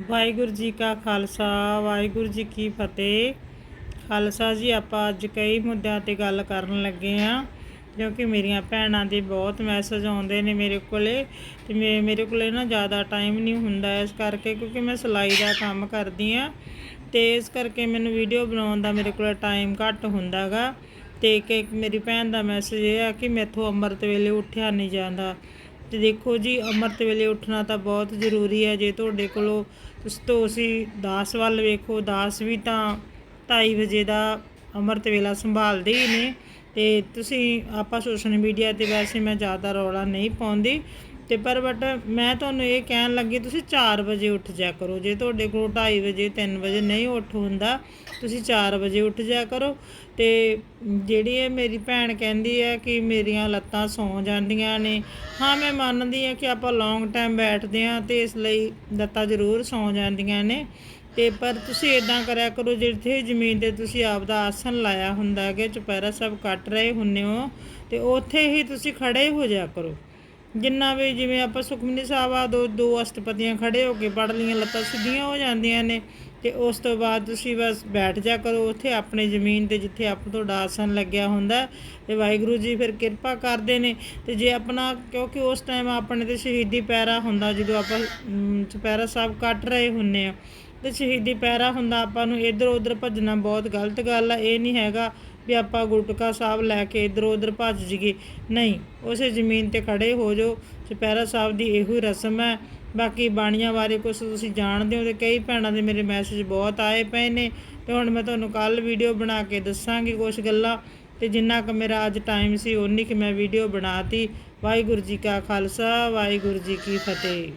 ਵਾਹਿਗੁਰੂ ਜੀ ਕਾ ਖਾਲਸਾ, ਵਾਹਿਗੁਰੂ ਜੀ ਕੀ ਫਤਿਹ। ਖਾਲਸਾ ਜੀ, ਆਪਾਂ ਅੱਜ ਕਈ ਮੁੱਦਿਆਂ ਤੇ ਗੱਲ ਕਰਨ ਲੱਗੇ ਆ ਕਿਉਂਕਿ ਮੇਰੀਆਂ ਭੈਣਾਂ ਦੇ ਬਹੁਤ ਮੈਸੇਜ ਆਉਂਦੇ ਨੇ ਮੇਰੇ ਕੋਲੇ। ਤੇ ਮੇ- ਮੇਰੇ ਕੋਲੇ ਨਾ ਜ਼ਿਆਦਾ ਟਾਈਮ ਨਹੀਂ ਹੁੰਦਾ ਇਸ ਕਰਕੇ, ਕਿਉਂਕਿ ਮੈਂ ਸਿਲਾਈ ਦਾ ਕੰਮ ਕਰਦੀ ਆ। ਤੇ ਇਸ ਕਰਕੇ ਮੈਨੂੰ ਵੀਡੀਓ ਬਣਾਉਣ ਦਾ ਮੇਰੇ ਕੋਲ ਟਾਈਮ ਘੱਟ ਹੁੰਦਾਗਾ ਤੇ ਇੱਕ ਇੱਕ ਮੇਰੀ ਭੈਣ ਦਾ ਮੈਸੇਜ ਇਹ ਆ ਕਿ ਮੈਥੋਂ ਅੰਮ੍ਰਿਤ ਵੇਲੇ ਉੱਠਿਆ ਨਹੀਂ ਜਾਂਦਾ। ਤੇ ਦੇਖੋ ਜੀ, ਅੰਮ੍ਰਿਤ ਵੇਲੇ ਉੱਠਣਾ ਤਾਂ ਬਹੁਤ ਜ਼ਰੂਰੀ ਹੈ। ਜੇ ਤੁਹਾਡੇ ਕੋਲੋਂ ਤੁਸੀਂ ਤੁਸੀਂ 10 ਵੱਲ ਵੇਖੋ, ਦਾਸ ਵੀ ਤਾਂ 2:30 ਵਜੇ ਦਾ ਅੰਮ੍ਰਿਤ ਵੇਲਾ ਸੰਭਾਲਦੇ ਹੀ ਨੇ ਤੇ ਤੁਸੀਂ, ਆਪਾਂ ਸੋਸ਼ਲ ਮੀਡੀਆ ਤੇ ਵੈਸੇ ਮੈਂ ਜ਼ਿਆਦਾ ਰੌਲਾ ਨਹੀਂ ਪਾਉਂਦੀ। ਤੇ ਪਰ ਬਟ ਮੈਂ ਤੁਹਾਨੂੰ ਇਹ ਕਹਿਣ ਲੱਗੀ, ਤੁਸੀਂ 4 ਵਜੇ ਉੱਠ ਜਾ ਕਰੋ। ਜੇ ਤੁਹਾਡੇ ਕੋਲ 2:30 ਵਜੇ 3 ਵਜੇ ਨਹੀਂ ਉੱਠ ਹੁੰਦਾ, ਤੁਸੀਂ 4 ਵਜੇ ਉੱਠ ਜਾ ਕਰੋ। ਤੇ ਜਿਹੜੀ ਇਹ ਮੇਰੀ ਭੈਣ ਕਹਿੰਦੀ ਹੈ ਕਿ ਮੇਰੀਆਂ ਲੱਤਾਂ ਸੌ ਜਾਂਦੀਆਂ ਨੇ, ਹਾਂ, ਮੈਂ ਮੰਨਦੀ ਹਾਂ ਕਿ ਆਪਾਂ ਲੌਂਗ ਟਾਈਮ ਬੈਠਦੇ ਹਾਂ ਤੇ ਇਸ ਲਈ ਲੱਤਾਂ ਜ਼ਰੂਰ ਸੌ ਜਾਂਦੀਆਂ ਨੇ। ਤੇ ਪਰ ਤੁਸੀਂ ਇਦਾਂ ਕਰਿਆ ਕਰੋ, ਜਿੱਥੇ ਜ਼ਮੀਨ ਤੇ ਤੁਸੀਂ ਆਪਦਾ ਆਸਣ ਲਾਇਆ ਹੁੰਦਾ ਕਿ ਚੁਪਹਿਰਾ ਸਭ ਕੱਟ ਰਹੇ ਹੁੰਨੇ ਹੋ, ਤੇ ਉੱਥੇ ਹੀ ਤੁਸੀਂ ਖੜੇ ਹੋ ਜਾ ਕਰੋ। ਜਿੰਨਾ ਵੀ ਜਿਵੇਂ ਆਪਾਂ ਸੁਖਮਨੀ ਸਾਹਿਬ ਆ ਦੋ ਦੋ ਅਸ਼ਟਪਦੀਆਂ ਖੜੇ ਹੋ ਕੇ ਪੜ ਲੀਆਂ ਲੱਤਾਂ ਸਿੱਧੀਆਂ ਹੋ ਜਾਂਦੀਆਂ ਨੇ ਤੇ ਉਸ ਤੋਂ ਬਾਅਦ ਤੁਸੀਂ ਬਸ ਬੈਠ ਜਾ ਕਰੋ ਉੱਥੇ ਆਪਣੇ ਜ਼ਮੀਨ ਤੇ ਜਿੱਥੇ ਆਪ ਤੁਹਾਡਾ ਆਸਣ ਲੱਗਿਆ ਹੁੰਦਾ ਤੇ ਵਾਹਿਗੁਰੂ ਜੀ ਫਿਰ ਕਿਰਪਾ ਕਰਦੇ ਨੇ ਤੇ ਜੇ ਆਪਣਾ ਕਿਉਂਕਿ ਉਸ ਟਾਈਮ ਆਪਣੇ ਤੇ ਸ਼ਹੀਦੀ ਪੈਰਾ ਹੁੰਦਾ ਜਦੋਂ ਆਪਾਂ ਅਮ, ਸਾਹਿਬ ਕੱਟ ਰਹੇ ਹੁੰਨੇ ਆ ਤੇ ਸ਼ਹੀਦੀ ਪੈਰਾ ਹੁੰਦਾ, ਆਪਾਂ ਨੂੰ ਇੱਧਰ ਉੱਧਰ ਭੱਜਣਾ ਬਹੁਤ ਗਲਤ ਗੱਲ ਆ, ਇਹ ਨਹੀਂ ਹੈਗਾ ਵੀ ਆਪਾਂ ਗੁਟਕਾ ਸਾਹਿਬ ਲੈ ਕੇ ਇੱਧਰ ਉੱਧਰ ਭੱਜ ਜੀਏ ਨਹੀਂ, ਉਸੇ ਜ਼ਮੀਨ ਤੇ ਖੜੇ ਹੋ ਜਾਓ, ਚੁਪਹਿਰਾ ਸਾਹਿਬ ਦੀ ਇਹੋ ਹੀ ਰਸਮ ਹੈ। ਬਾਕੀ ਬਾਣੀਆਂ ਬਾਰੇ ਕੁਝ ਤੁਸੀਂ ਜਾਣਦੇ ਹੋ ਤੇ ਕਈ ਭੈਣਾਂ ਦੇ ਮੇਰੇ ਮੈਸੇਜ ਬਹੁਤ ਆਏ ਪਏ ਨੇ, ਤੇ ਹੁਣ ਮੈਂ ਤੁਹਾਨੂੰ ਕੱਲ ਵੀਡੀਓ ਬਣਾ ਕੇ ਦੱਸਾਂਗੀ ਕੁਝ ਗੱਲਾਂ, ਤੇ ਜਿੰਨਾ ਕੁ ਮੇਰਾ ਅੱਜ ਟਾਈਮ ਸੀ ਉਨੀ ਕਿ ਮੈਂ ਵੀਡੀਓ ਬਣਾਤੀ। ਵਾਹਿਗੁਰੂ ਜੀ ਕਾ ਖਾਲਸਾ, ਵਾਹਿਗੁਰੂ ਜੀ ਕੀ ਫਤਿਹ।